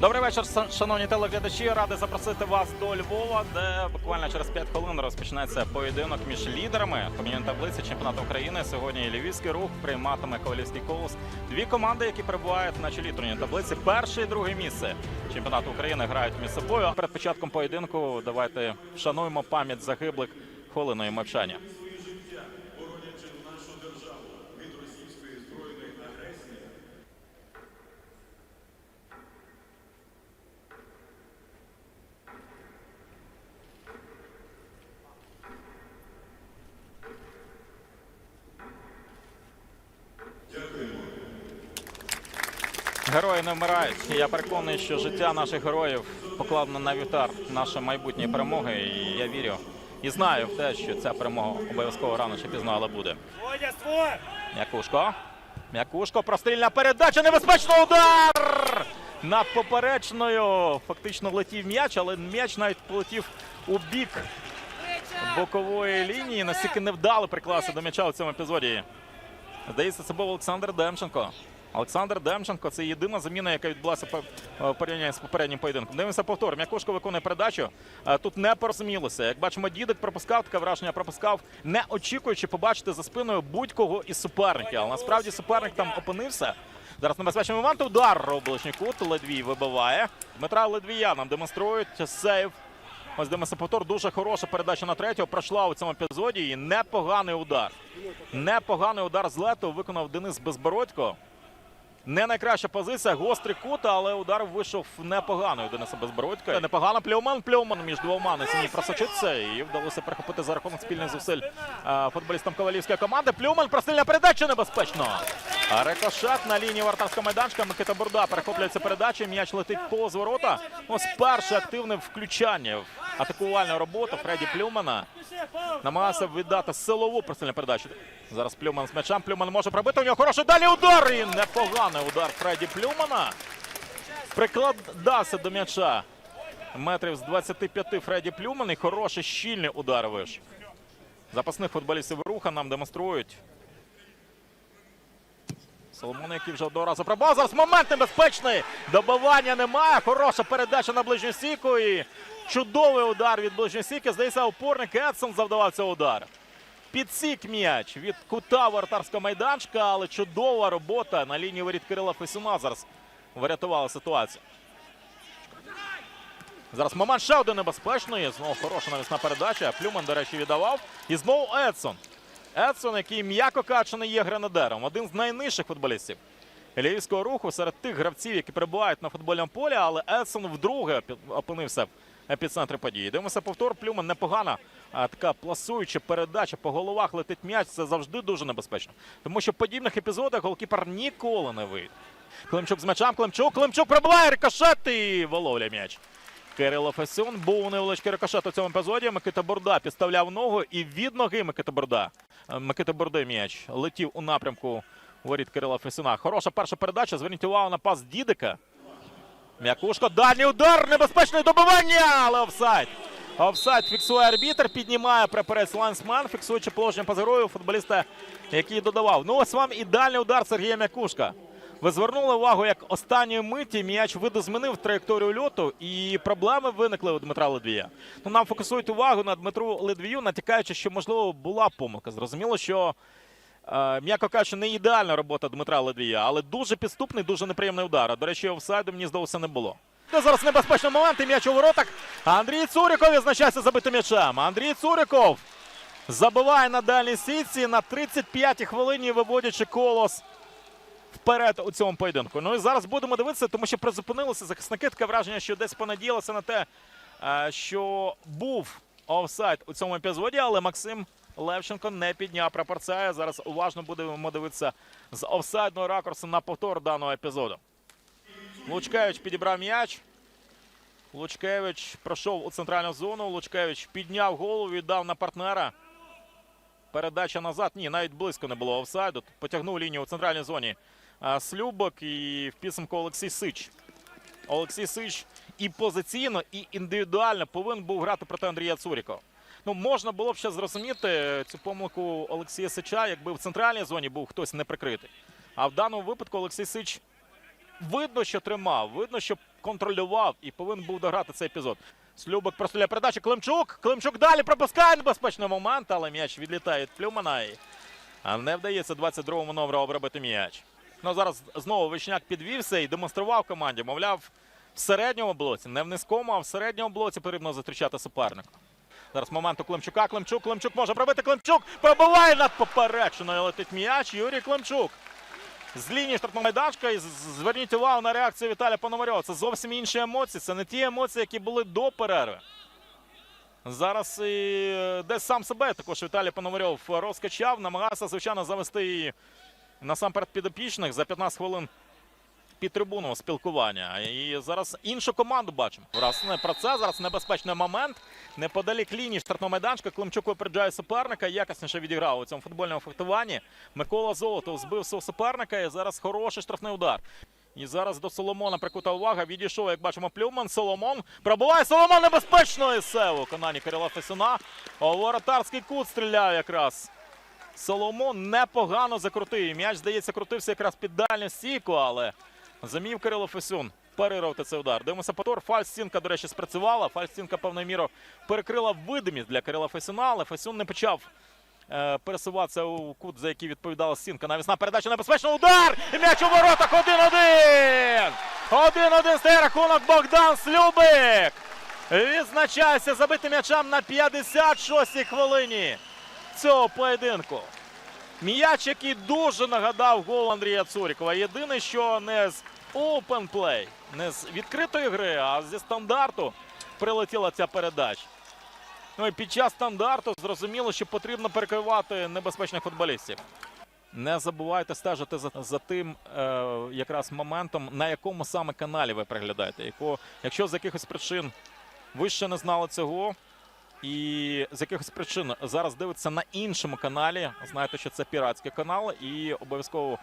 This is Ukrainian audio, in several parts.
Добрий вечір, шановні телеглядачі. Радий запросити вас до Львова, де буквально через 5 хвилин розпочнеться поєдинок між лідерами турнірної таблиці чемпіонату України. Сьогодні Львівський рух прийматиме Ковалівський колос. Дві команди, які перебувають на чолі турнірної таблиці. Перше і друге місце чемпіонату України грають між собою. Перед початком поєдинку давайте вшануємо пам'ять загиблих хвилиною мовчання. Герої не вмирають. Я переконаний, що життя наших героїв покладено на вівтар нашої майбутньої перемоги. І я вірю і знаю в те, що ця перемога обов'язково рано чи пізно, але буде. М'якушко. М'якушко, прострільна передача, небезпечний удар! Над поперечною фактично летів м'яч, але м'яч навіть полетів у бік бокової лінії. Настільки невдало приклався до м'яча у цьому епізоді. Здається, це був Олександр Демченко. Олександр Демченко це єдина заміна, яка відбулася е, в порівнянні з попереднім поєдинком. Дивимося повтор. М'якушко виконує передачу. Е, Тут не порозумілося. Як бачимо, дідик пропускав таке враження, пропускав, не очікуючи побачити за спиною будь-кого із суперників. Але насправді суперник там опинився. Зараз небезпечний момент. Удар у ближній кут. Ледвій вибиває. Дмитра Ледвія нам демонструють сейв. Ось дивимося повтор. Дуже хороша передача на третього. Пройшла у цьому епізоді. І непоганий удар. Непоганий удар з лету виконав Денис Безбородько. Не найкраща позиція, гострий кут, але удар вийшов непоганий Дениса Безбородька. Непогано плюман, плюман між двома на сіні просочиться і вдалося перехопити за рахунок спільних зусиль е, футболістам ковалівської команди. Плюман, простильна передача небезпечно. Рикошет на лінії вартарського майданчика. Микита Бурда перехоплює цю передачу. М'яч летить повз ворота. Ось перше активне включання в атакувальну роботу Фредді Плюмана. Намагався віддати силову простильну передачу. Зараз Плюман з м'ячем. Плюман може пробити. У нього хороший далі удар. І непоганий удар Фредді Плюмана. Прикладався до м'яча. Метрів з 25 Фредді Плюман. І хороший щільний удар вийшов. Запасних футболістів руха нам демонструють. Соломон, який вже одного разу пробав. Зараз момент небезпечний. Добивання немає. Хороша передача на ближню стійку. І чудовий удар від ближньої стійки. Здається, опорник Едсон завдавав цей удар. Підсік м'яч від кута вратарського майданчика, але чудова робота на лінії воріт Кирила Фесюна зараз врятувала ситуацію. Зараз момент ще один небезпечний. Знову хороша навісна передача. Плюман, до речі, віддавав. І знову Едсон. Едсон, який м'яко кажучи, не є гренадером. Один з найнижчих футболістів львівського руху серед тих гравців, які перебувають на футбольному полі, але Едсон вдруге опинився в епіцентрі події. Дивимося повтор. Плюман непогана. А така пласуюча передача по головах летить м'яч. Це завжди дуже небезпечно. Тому що в подібних епізодах голкіпер ніколи не вийде. Климчук з м'ячем. Климчук. Климчук пробиває рикошет і воловля м'яч. Кирило Фесюн був невеличкий рикошет у цьому епізоді. Микита Бурда підставляв ногу і від ноги Микита Бурда. Е, Микита м'яч летів у напрямку воріт Кирила Фесіна. Хороша перша передача. Зверніть увагу на пас Дідика. М'якушко. Дальній удар. Небезпечне добивання. Але офсайд. Офсайд фіксує арбітр. Піднімає прапорець лансман, фіксуючи положення позерою футболіста, який додавав. Ну ось вам ідеальний удар Сергія М'якушка. Ви звернули увагу, як останньої миті м'яч видозмінив траєкторію льоту, і проблеми виникли у Дмитра Ледвія. Ну нам фокусують увагу на Дмитру Ледвію, натякаючи, що можливо була помилка. Зрозуміло, що Е, м'яко кажучи, не ідеальна робота Дмитра Ледвія, але дуже підступний, дуже неприємний удар. До речі, офсайду мені здалося не було. Це зараз небезпечний момент, і м'яч у воротах. Андрій Цуріков відзначається забитим м'ячем. Андрій Цуріков забиває на дальній сітці на 35-й хвилині, виводячи колос вперед у цьому поєдинку. Ну і зараз будемо дивитися, тому що призупинилися захисники. Таке враження, що десь понадіялися на те, е, що був офсайд у цьому епізоді, але Максим Левченко не підняв прапорця. Зараз уважно будемо дивитися з офсайдного ракурсу на повтор даного епізоду. Лучкевич підібрав м'яч. Лучкевич пройшов у центральну зону. Лучкевич підняв голову, віддав на партнера. Передача назад. Ні, навіть близько не було офсайду. Потягнув лінію у центральній зоні Слюбок і в підсумку Олексій Сич. Олексій Сич і позиційно, і індивідуально повинен був грати проти Андрія Цурікова. Ну, можна було б ще зрозуміти цю помилку Олексія Сича, якби в центральній зоні був хтось не прикритий. А в даному випадку Олексій Сич видно, що тримав, видно, що контролював і повинен був дограти цей епізод. Слюбик простріляє передачу. Климчук. Климчук далі пропускає небезпечний момент, але м'яч відлітає від Плюмана. І... А не вдається 22-му номеру обробити м'яч. Ну зараз знову Вишняк підвівся і демонстрував команді. Мовляв, в середньому блоці, не в низькому, а в середньому блоці потрібно зустрічати суперника. Зараз момент у Климчука. Климчук, Климчук може пробити. Климчук пробиває над поперечиною. Летить м'яч. Юрій Климчук. З лінії штрафного майданчика. І зверніть увагу на реакцію Віталія Пономарьова. Це зовсім інші емоції. Це не ті емоції, які були до перерви. Зараз і е, десь сам себе також Віталій Пономарьов розкачав, намагався, звичайно, завести і насамперед підопічних за 15 хвилин під трибуну спілкування. І зараз іншу команду бачимо. Раз не про це. Зараз небезпечний момент. Неподалік лінії штрафного майданчика. Климчук випереджає суперника. Якісніше відіграв у цьому футбольному фехтуванні. Микола Золотов збив свого суперника. І зараз хороший штрафний удар. І зараз до Соломона прикута увага. Відійшов, як бачимо, Плюман. Соломон пробуває Соломон небезпечно і все у виконанні Кирила Фесюна. Воротарський кут стріляє якраз. Соломон непогано закрутив. М'яч, здається, крутився якраз під дальню стійку, але замів Кирило Фесюн. Перервати цей удар. Дивимося повтор. Фальстінка, до речі, спрацювала. Фальстінка певною мірою перекрила видимість для Кирила Фесюна, але Фесюн не почав е, пересуватися у кут, за який відповідала стінка. Навісна передача небезпечно. Удар! І м'яч у воротах 1-1! 1-1 стає рахунок Богдан Слюбик. Відзначається забитим м'ячам на 56-й хвилині цього поєдинку. М'яч, який дуже нагадав гол Андрія Цурікова. Єдине, що не з open play, не з відкритої гри, а зі стандарту прилетіла ця передача. Ну і під час стандарту зрозуміло, що потрібно перекривати небезпечних футболістів. Не забувайте стежити за, за тим е, якраз моментом, на якому саме каналі ви приглядаєте. Яко, якщо з якихось причин ви ще не знали цього, і з якихось причин зараз дивитися на іншому каналі, знаєте, що це піратський канал, і обов'язково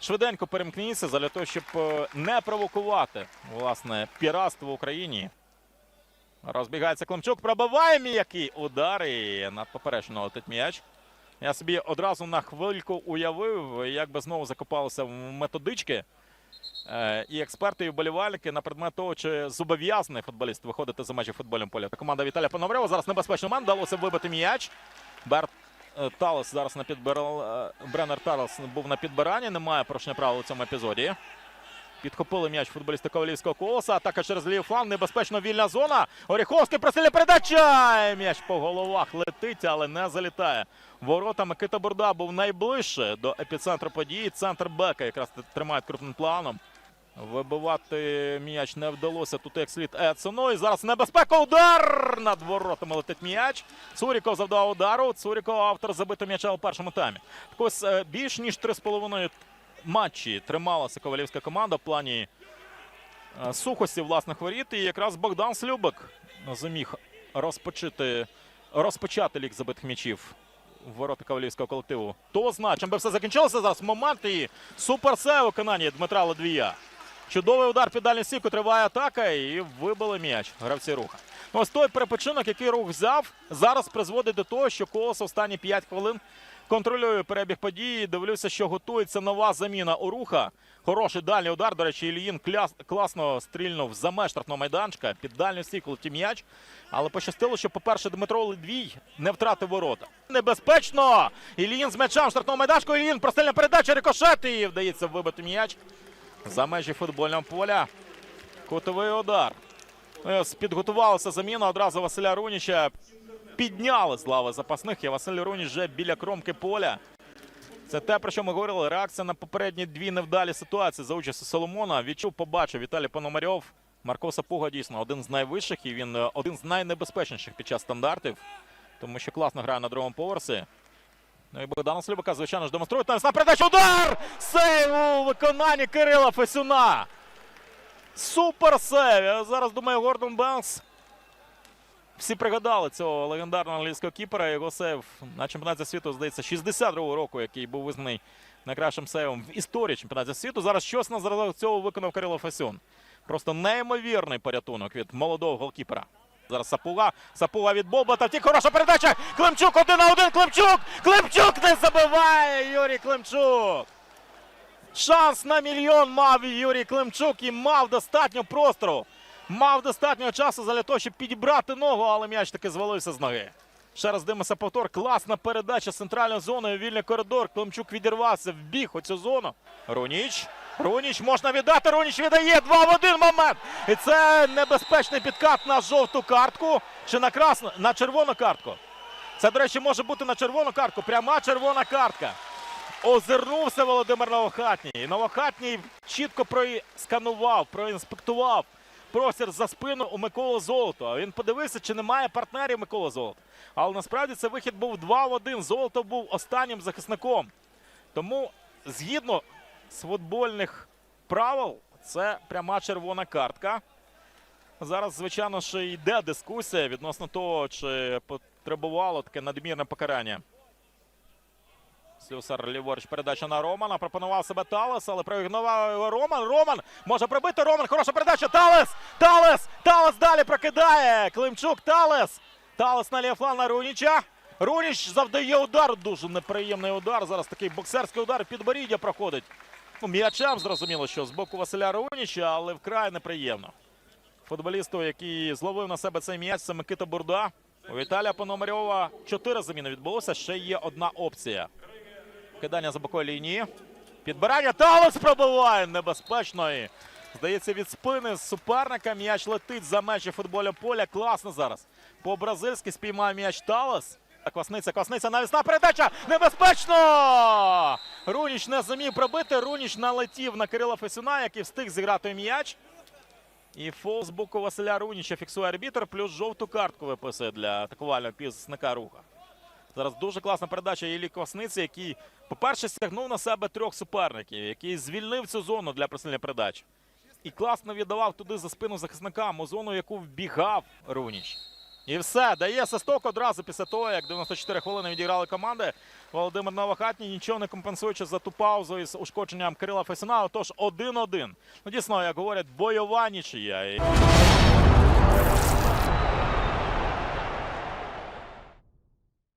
швиденько перемкніться для того, щоб е, не провокувати власне піратство в Україні. Розбігається Климчук, пробиває м'який удар і над поперечного летить м'яч. Я собі одразу на хвильку уявив, як би знову закопалися в методички. Е, і експерти, і вболівальники на предмет того, чи зобов'язаний футболіст виходити за межі футбольного поля. Команда Віталія Пономарьова зараз небезпечно момент. Вдалося вибити м'яч. Берт е, Талес зараз на підбирал... е, Бреннер Талес був на підбиранні. Немає порушення правил у цьому епізоді. Підхопили м'яч футболісти Ковалівського колоса. Атака через лівий фланг. Небезпечно вільна зона. Оріховський простріляє передача. М'яч по головах летить, але не залітає. Ворота Микита Бурда був найближче до епіцентру події. Центр Бека якраз тримають крупним планом. Вибивати м'яч не вдалося тут як слід Едсону. І зараз небезпека. Удар! Над воротами летить м'яч. Цуріков завдав удару. Цуріков автор забитого м'яча у першому таймі. Так ось е, більш ніж 3,5 матчі трималася ковалівська команда в плані е, сухості власних воріт. І якраз Богдан Слюбик зуміг розпочати, розпочати лік забитих м'ячів в ворота ковалівського колективу. То знає, чим би все закінчилося зараз. Момент і суперсев у виконанні Дмитра Ледвія. Чудовий удар під дальню стійку, триває атака і вибили м'яч гравці руха. Ось той перепочинок, який рух взяв, зараз призводить до того, що колос останні 5 хвилин контролює перебіг події. Дивлюся, що готується нова заміна у руха. Хороший дальній удар. До речі, Ільїн кляс, класно стрільнув за меж штрафного майданчика під дальню стійку летів м'яч. Але пощастило, що, по-перше, Дмитро Ледвій не втратив ворота. Небезпечно! Ільїн з м'ячем штрафного майданчика. Ільїн простильна передача, рикошет і вдається вибити м'яч за межі футбольного поля. Кутовий удар. Ось Підготувалася заміна одразу Василя Руніча. Підняли з лави запасних. І Василь Руніч вже біля кромки поля. Це те, про що ми говорили. Реакція на попередні дві невдалі ситуації за участю Соломона. Відчув, побачив Віталій Пономарьов. Марко Сапуга дійсно один з найвищих і він е, один з найнебезпечніших під час стандартів, тому що класно грає на другому поверсі. Ну і Богдана Слюбика, звичайно ж, демонструє. Там на передачу. Удар! Сейв у виконанні Кирила Фесюна. Супер сейв! Я зараз думаю, Гордон Бенкс. Всі пригадали цього легендарного англійського кіпера. Його сейв на чемпіонаті світу, здається, 62-го року, який був визнаний найкращим сейвом в історії чемпіонату світу. Зараз щось на зразок цього виконав Кирило Фесюн. Просто неймовірний порятунок від молодого голкіпера. Зараз Сапуга. Сапуга від Болбата. Втік хороша передача. Климчук один на один. Климчук! Климчук не забиває! Юрій Климчук! Шанс на мільйон мав Юрій Климчук і мав достатньо простору. Мав достатньо часу для того, щоб підібрати ногу, але м'яч таки звалився з ноги. Ще раз дивимося повтор. Класна передача з центральної зони. Вільний коридор. Климчук відірвався, вбіг у цю зону. Руніч. Руніч можна віддати. Руніч віддає. Два в один момент. І це небезпечний підкат на жовту картку. Чи на красну? На червону картку. Це, до речі, може бути на червону картку. Пряма червона картка. Озирнувся Володимир Новохатній. І Новохатній чітко просканував, проінспектував простір за спину у Миколи Золоту. А Він подивився, чи немає партнерів Миколи Золота. Але насправді цей вихід був 2 в 1. Золото був останнім захисником. Тому, згідно з футбольних правил, це пряма червона картка. Зараз, звичайно, ще йде дискусія відносно того, чи потребувало таке надмірне покарання. Слюсар ліворуч передача на Романа. Пропонував себе Талес, але проігнорував його Роман. Роман може пробити. Роман. Хороша передача. Талес! Талес! Талес далі прокидає. Климчук Талес. Талес на лівфланг на Руніча. Руніч завдає удар. Дуже неприємний удар. Зараз такий боксерський удар. Підборіддя проходить. Ну, м'ячам зрозуміло, що з боку Василя Руніча, але вкрай неприємно. Футболісту, який зловив на себе цей м'яч, це Микита Бурда. У Віталія Пономарьова чотири заміни відбулося. Ще є одна опція. Кидання за бокової лінії. Підбирання Талес пробиває небезпечно. І, здається, від спини суперника м'яч летить за межі футбольного поля. Класно зараз. По-бразильськи спіймає м'яч Талес. Квасниця, Квасниця, навісна передача! Небезпечно! Руніч не зумів пробити. Руніч налетів на Кирила Фесюна, який встиг зіграти м'яч. І фол з боку Василя Руніча фіксує арбітр, плюс жовту картку виписує для атакувального півзника руха. Зараз дуже класна передача Іллі Квасниці, який, по-перше, стягнув на себе трьох суперників, який звільнив цю зону для присильної передачі. І класно віддавав туди за спину захисникам у зону, яку вбігав Руніч. І все, дає свисток одразу після того, як 94 хвилини відіграли команди. Володимир Новохатній нічого не компенсуючи за ту паузу із ушкодженням Кирила Фесіна. Тож 1-1. Ну, дійсно, як говорять, бойова нічия.